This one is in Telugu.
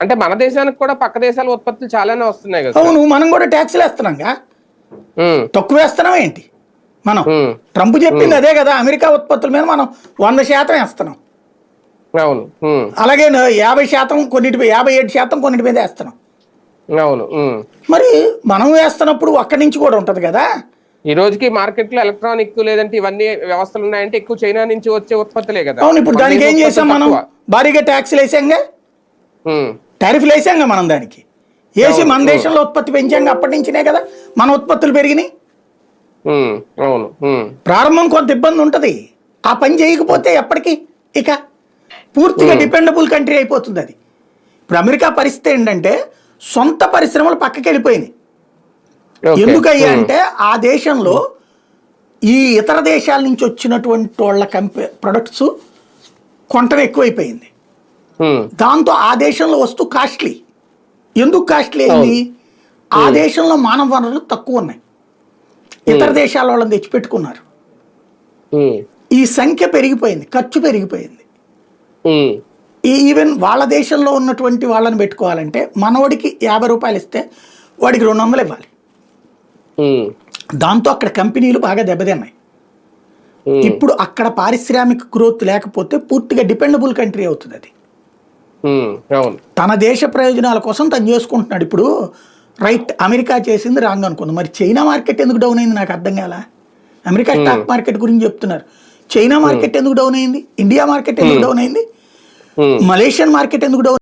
అంటే మన దేశానికి కూడా పక్క దేశాల ఉత్పత్తులు చాలానే వస్తున్నాయి కదా అవును మనం కూడా ట్యాక్స్లు వేస్తున్నాంగా తక్కువ వేస్తున్నాం ఏంటి? మనం. ట్రంప్ చెప్పింది అదే కదా అమెరికా ఉత్పత్తుల మీద మనం వంద శాతం వేస్తున్నాం. అవును. అలాగే యాభై శాతం కొన్నిటి యాభై ఏడు శాతం కొన్నిటి మీద వేస్తున్నాం. అవును. మరి మనం వేస్తున్నప్పుడు అక్కడి నుంచి కూడా ఉంటది కదా. ఈ రోజుకి మార్కెట్లో ఎలక్ట్రానిక్ లేదంటే ఇవన్నీ వ్యవస్థలు ఉన్నాయంటే ఎక్కువ చైనా నుంచి వచ్చే ఉత్పత్తులే కదా. అవును ఇప్పుడు దానికి ఏం చేసాం మనం? భారీగా ట్యాక్స్లు వేసాంగా. ఉమ్, టారిఫ్లు వేసాంగా మనం దానికి. వేసి మన దేశంలో ఉత్పత్తి పెంచాంగా అప్పటి నుంచినే కదా మన ఉత్పత్తులు పెరిగినాయి. అవును. ప్రారంభం కొంత ఇబ్బంది ఉంటుంది. ఆ పని చేయకపోతే ఎప్పటికీ ఇక పూర్తిగా డిపెండబుల్ కంట్రీ అయిపోతుంది అది. ఇప్పుడు అమెరికా పరిస్థితి ఏంటంటే సొంత పరిశ్రమలు పక్కకి వెళ్ళిపోయినాయి. ఎందుకయ్యా అంటే ఆ దేశంలో ఈ ఇతర దేశాల నుంచి వచ్చినటువంటి వాళ్ళ కంపె ప్రొడక్ట్స్ కొంటం ఎక్కువైపోయింది. దాంతో ఆ దేశంలో వస్తువు కాస్ట్లీ. ఎందుకు కాస్ట్లీ అయింది? ఆ దేశంలో మానవ వనరులు తక్కువ ఉన్నాయి. ఇతర దేశాల వాళ్ళని తెచ్చిపెట్టుకున్నారు. ఈ సంఖ్య పెరిగిపోయింది ఖర్చు పెరిగిపోయింది. ఈవెన్ వాళ్ళ దేశంలో ఉన్నటువంటి వాళ్ళని పెట్టుకోవాలంటే మనోడికి యాభై రూపాయలు ఇస్తే వాడికి రెండు వందలు ఇవ్వాలి. దాంతో అక్కడ కంపెనీలు బాగా దెబ్బతిన్నాయి. ఇప్పుడు అక్కడ పారిశ్రామిక గ్రోత్ లేకపోతే పూర్తిగా డిపెండబుల్ కంట్రీ అవుతుంది అది. తన దేశ ప్రయోజనాల కోసం తను చేసుకుంటున్నాడు. ఇప్పుడు రైట్ అమెరికా చేసింది రాంగ్ అనుకుంది. మరి చైనా మార్కెట్ ఎందుకు డౌన్ అయింది నాకు అర్థం కాల? అమెరికా స్టాక్ మార్కెట్ గురించి చెప్తున్నారు. చైనా మార్కెట్ ఎందుకు డౌన్ అయింది? ఇండియా మార్కెట్ ఎందుకు డౌన్ అయింది. మలేషియన్ మార్కెట్ ఎందుకు డౌన్